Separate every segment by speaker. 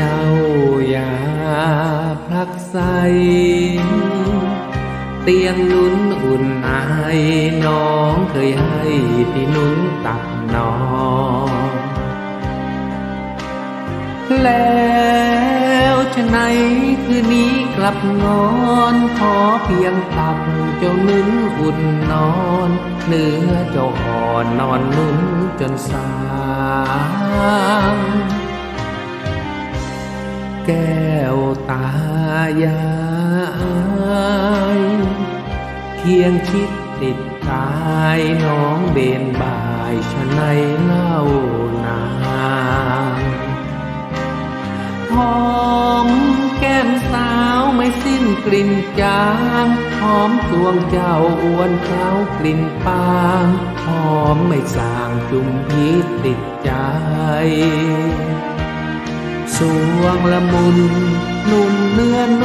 Speaker 1: เจ้าอย่าพลักใสเตียงนุ่นอุ่นอายน้องเคยให้พี่นุ่นตักนอนแล้วฉะไหนคืนนี้กลับนอนขอเพียงตักเจ้านุ่นอุ่นนอนเนื้อเจ้าอ่อนนอนนุ่นจนสาง แก้วตายายเคียงชิดติดกายน้องเบนบายชะไหนเล่านางหอมแก้มสาวไม่สิ้นกลิ่นจางหอมตวงเจ้าอ้วนเคล้ากลิ่นปางหอมไม่สางจุมพิษติดใจ สวงละมุนนุ่นเนื้อน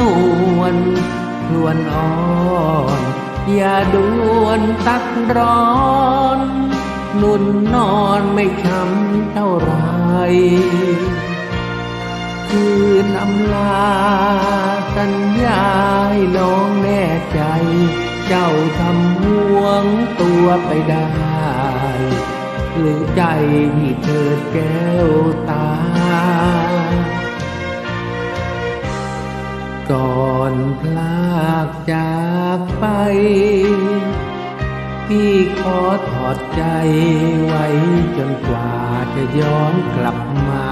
Speaker 1: วลครวนอ่อนอย่าดวนตักร้อน นุ่นนอนไม่ช้ำเท่าไรคืนอำลาสัญญาให้น้องแน่ใจ เจ้าทำห่วงตัวไปได้ หรือใจที่เธอแก้วตา พี่ขอถอดใจไว้จนกว่าจะย้อนกลับมา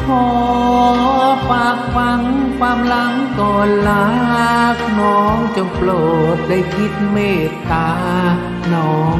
Speaker 1: ขอฝากฟังความหลังก่อนลากน้องจงโปรดได้คิดเมตตา น้อง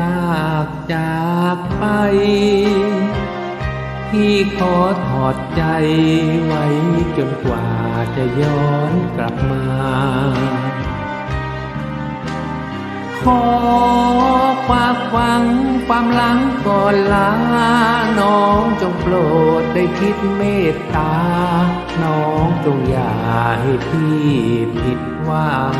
Speaker 1: ลากจากไป พี่ขอถอดใจไว้จนกว่าจะย้อนกลับมา ขอฝากฟังความหลังก่อนลา น้องจงโปรดได้คิดเมตตา น้องจงอย่าให้พี่ผิดหวัง